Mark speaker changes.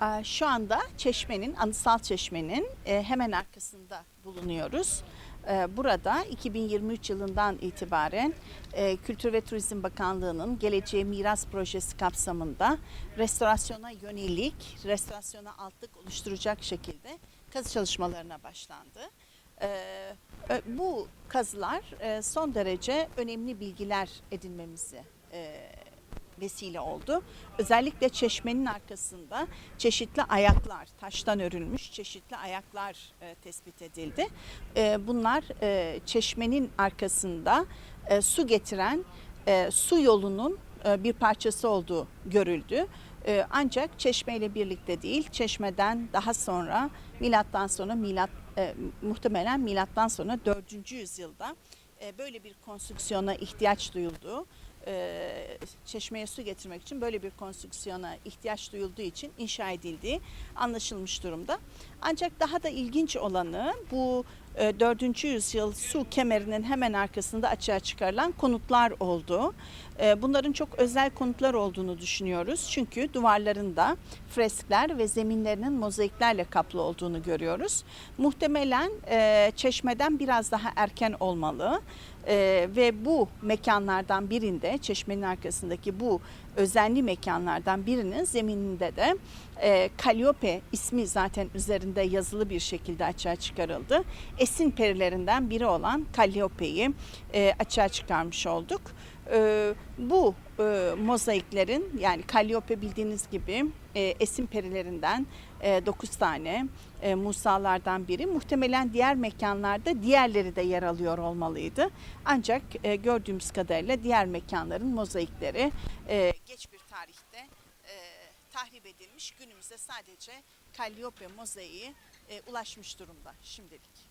Speaker 1: Aa, Şu anda Çeşme'nin, Anısal Çeşme'nin e, hemen arkasında bulunuyoruz. E, Burada 2023 yılından itibaren e, Kültür ve Turizm Bakanlığı'nın Geleceğe Miras Projesi kapsamında restorasyona yönelik, restorasyona altlık oluşturacak şekilde kazı çalışmalarına başlandı. E, ö- Bu kazılar e, son derece önemli bilgiler edinmemizi vesile oldu. Özellikle çeşmenin arkasında çeşitli ayaklar, taştan örülmüş çeşitli ayaklar e, tespit edildi. E, bunlar e, çeşmenin arkasında e, su getiren e, su yolunun e, bir parçası olduğu görüldü. E, ancak çeşme ile birlikte değil, çeşmeden daha sonra milattan sonra milat e, muhtemelen milattan sonra 4. yüzyılda e, böyle bir konstrüksiyona ihtiyaç duyulduğu e, çeşmeye su getirmek için böyle bir konstrüksiyona ihtiyaç duyulduğu için inşa edildiği anlaşılmış durumda. Ancak daha da ilginç olanı bu 4. yüzyıl su kemerinin hemen arkasında açığa çıkarılan konutlar oldu. E, Bunların çok özel konutlar olduğunu düşünüyoruz. Çünkü duvarlarında freskler ve zeminlerinin mozaiklerle kaplı olduğunu görüyoruz. Muhtemelen e, çeşmeden biraz daha erken olmalı. Ee, ve bu mekanlardan birinde çeşmenin arkasındaki bu özenli mekanlardan birinin zemininde de e, Kaliope ismi zaten üzerinde yazılı bir şekilde açığa çıkarıldı. Esin perilerinden biri olan Kaliope'yi e, açığa çıkarmış olduk. E, bu e, mozaiklerin yani Kaliope bildiğiniz gibi e, esin perilerinden 9 tane e, Musalardan biri. Muhtemelen diğer mekanlarda diğerleri de yer alıyor olmalıydı. Ancak e, gördüğümüz kadarıyla diğer mekanların mozaikleri e, geç bir tarihte e, tahrip edilmiş. Günümüzde sadece Kalliope mozaiği e, ulaşmış durumda şimdilik.